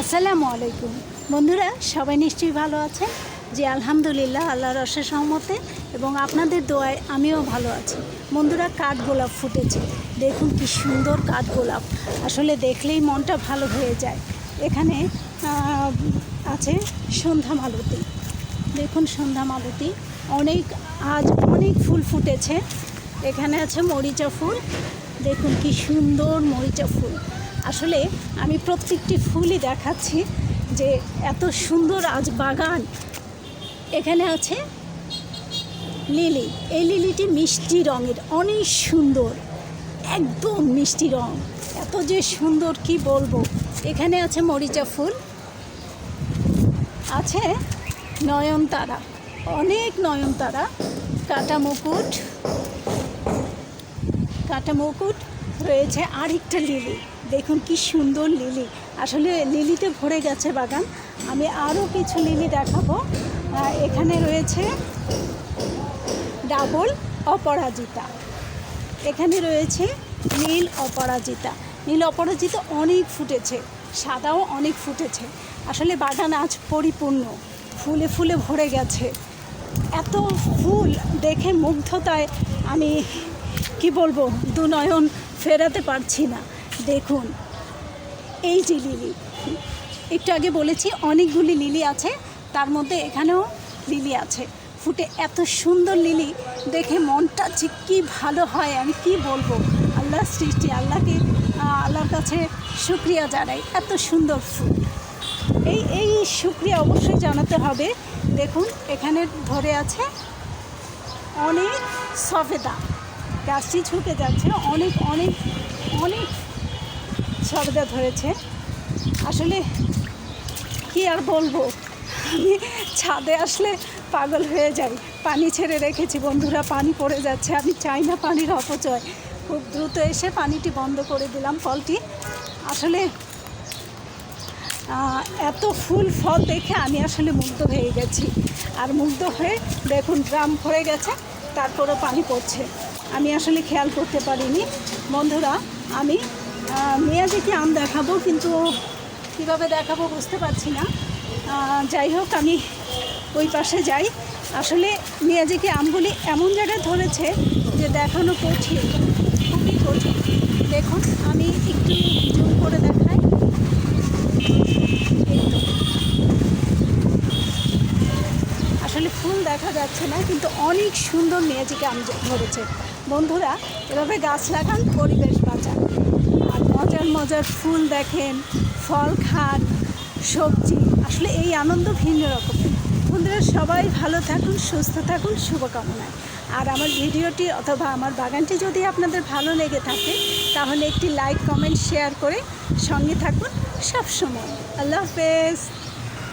আসসালামু আলাইকুম। বন্ধুরা, সবাই নিশ্চয়ই ভালো আছেন? যে আলহামদুলিল্লাহ, আল্লাহর রসের সহমতে এবং আপনাদের দোয়ায় আমিও ভালো আছি। বন্ধুরা, কাঠ গোলাপ ফুটেছে। দেখুন কি সুন্দর কাঠ গোলাপ। আসলে দেখলেই মনটা ভালো হয়ে যায়। এখানে আছে সন্ধ্যা মালতী। দেখুন সন্ধ্যা মালতী। অনেক, আজ অনেক ফুল ফুটেছে। এখানে আছে মরিচা ফুল। দেখুন কি সুন্দর মরিচা ফুল। আসলে আমি প্রত্যেকটি ফুলই দেখাচ্ছি যে এত সুন্দর আজ বাগান। এখানে আছে লিলি। এই লিলিটি মিষ্টি রঙের, অনেক সুন্দর, একদম মিষ্টি রং। এত যে সুন্দর, কি বলব? এখানে আছে মরিচা ফুল, আছে নয়নতারা। অনেক নয়নতারা কাটা মুকুট কাটা মুকুট রয়েছে আরেকটা লিলি। দেখুন কি সুন্দর লিলি। আসলে লিলিতে ভরে গেছে বাগান। আমি আরও কিছু লিলি দেখাবো। এখানে রয়েছে ডাবল অপরাজিতা। এখানে রয়েছে নীল অপরাজিতা। নীল অপরাজিতা অনেক ফুটেছে। সাদাও অনেক ফুটেছে। আসলে বাগান আজ পরিপূর্ণ। ফুলে ফুলে ভরে গেছে। এত ফুল দেখে মুগ্ধতায় আমি, কি বলব, দুনয়ন ফেরাতে পারছি না। দেখুন, এই যে লিলি। একটু আগে বলেছি, অনেকগুলি লিলি আছে, তার মধ্যে এখানেও লিলি আছে। ফুটে এত সুন্দর লিলি, দেখে মনটা যে কী ভালো হয়, আমি কি বলব? আল্লাহর সৃষ্টি, আল্লাহকে আল্লাহর কাছে শুক্রিয়া জানাই, এত সুন্দর ফুল। এই এই শুক্রিয়া অবশ্যই জানাতে হবে। দেখুন, এখানে ধরে আছে অনেক সফেদা। গাছটি ছুটে যাচ্ছে, অনেক অনেক অনেক সবেদা ধরেছে। আসলে কি আর বলব? আমি ছাদে আসলে পাগল হয়ে যাই। পানি ছেড়ে রেখেছি বন্ধুরা, পানি পড়ে যাচ্ছে, আমি চাই না পানির অপচয়। খুব দ্রুত এসে পানিটি বন্ধ করে দিলাম ফলটি। আসলে এত ফুল ফল দেখে আমি আসলে মুগ্ধ হয়ে গেছি। আর মুগ্ধ হয়ে দেখুন ড্রাম ভরে গেছে তারপরে পানি পড়ছে। আমি আসলে খেয়াল করতে পারিনি। বন্ধুরা, আমি আহ, মেয়াদিকে আম দেখাবো কিন্তু কীভাবে দেখাবো বুঝতে পারছি না। যাই হোক আমি ওই পাশে যাই। আসলে মেয়াজিকে আমগুলি এমন জায়গায় ধরেছে যে দেখানো কঠিন খুবই কঠিন। দেখুন আমি একটু জুম করে দেখাই। আসলে ফুল দেখা যাচ্ছে না কিন্তু অনেক সুন্দর মেয়াজিকে আম ধরেছে। বন্ধুরা এভাবে গাছ লাগান পরিবেশ বাঁচান। মজার ফুল দেখেন, ফল খান, সবজি। আসলে এই আনন্দ ভিন্ন রকমের বন্ধুরা, সবাই ভালো থাকুন, সুস্থ থাকুন শুভকামনায় আর আমার ভিডিওটি অথবা আমার বাগানটি যদি আপনাদের ভালো লেগে থাকে, তাহলে একটি লাইক, কমেন্ট, শেয়ার করে সঙ্গে থাকুন সবসময়। আল্লাহ হাফেজ।